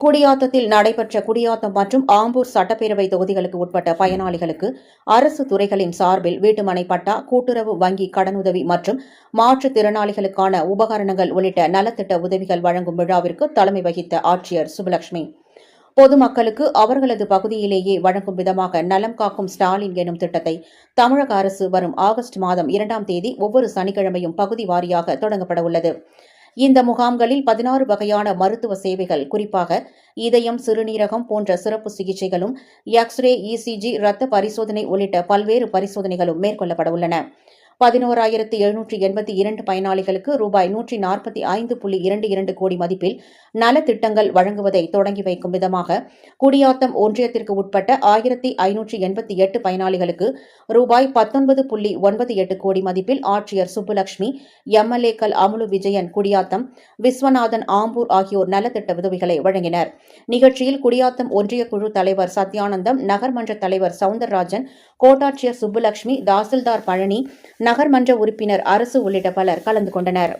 குடியாத்தத்தில் நடைபெற்ற குடியாத்தம் மற்றும் ஆம்பூர் சட்டப்பேரவை தொகுதிகளுக்கு உட்பட்ட பயனாளிகளுக்கு அரசு துறைகளின் சார்பில் வீட்டுமனை பட்டா கூட்டுறவு வங்கி கடனுதவி மற்றும் மாற்றுத்திறனாளிகளுக்கான உபகரணங்கள் உள்ளிட்ட நலத்திட்ட உதவிகள் வழங்கும் விழாவிற்கு தலைமை வகித்த ஆட்சியர் சுபலட்சுமி பொதுமக்களுக்கு அவர்களது பகுதியிலேயே வழங்கும் விதமாக நலம் காக்கும் ஸ்டாலின் எனும் திட்டத்தை தமிழக அரசு வரும் ஆகஸ்ட் மாதம் இரண்டாம் தேதி ஒவ்வொரு சனிக்கிழமையும் பகுதி வாரியாக தொடங்கப்பட உள்ளது. இந்த முகாம்களில் பதினாறு வகையான மருத்துவ சேவைகள் குறிப்பாக இதயம் சிறுநீரகம் போன்ற சிறப்பு சிகிச்சைகளும் எக்ஸ்ரே இசிஜி இரத்த பரிசோதனை உள்ளிட்ட பல்வேறு பரிசோதனைகளும் மேற்கொள்ளப்பட உள்ளன. பதினோராயிரத்து எழுநூற்றி எண்பத்தி இரண்டு பயனாளிகளுக்கு ரூபாய் நூற்றி நாற்பத்தி ஐந்து புள்ளி இரண்டு இரண்டு கோடி மதிப்பில் நலத்திட்டங்கள் வழங்குவதை தொடங்கி வைக்கும் விதமாக குடியாத்தம் ஒன்றியத்திற்கு உட்பட்ட ஆயிரத்தி ஐநூற்றி எண்பத்தி எட்டு பயனாளிகளுக்கு ரூபாய் பத்தொன்பது புள்ளி ஒன்பது எட்டு கோடி மதிப்பில் ஆட்சியர் சுப்புலட்சுமி எம்எல்ஏக்கள் அமுலு விஜயன் குடியாத்தம் விஸ்வநாதன் ஆம்பூர் ஆகியோர் நலத்திட்ட உதவிகளை வழங்கினர். நிகழ்ச்சியில் குடியாத்தம் ஒன்றிய குழு தலைவர் சத்யானந்தம் நகர்மன்ற தலைவர் சவுந்தரராஜன் கோட்டாட்சியர் சுப்புலட்சுமி தாசில்தார் பழனி நகர்மன்ற உறுப்பினர் அரசு உள்ளிட்ட பலர் கலந்து கொண்டனர்.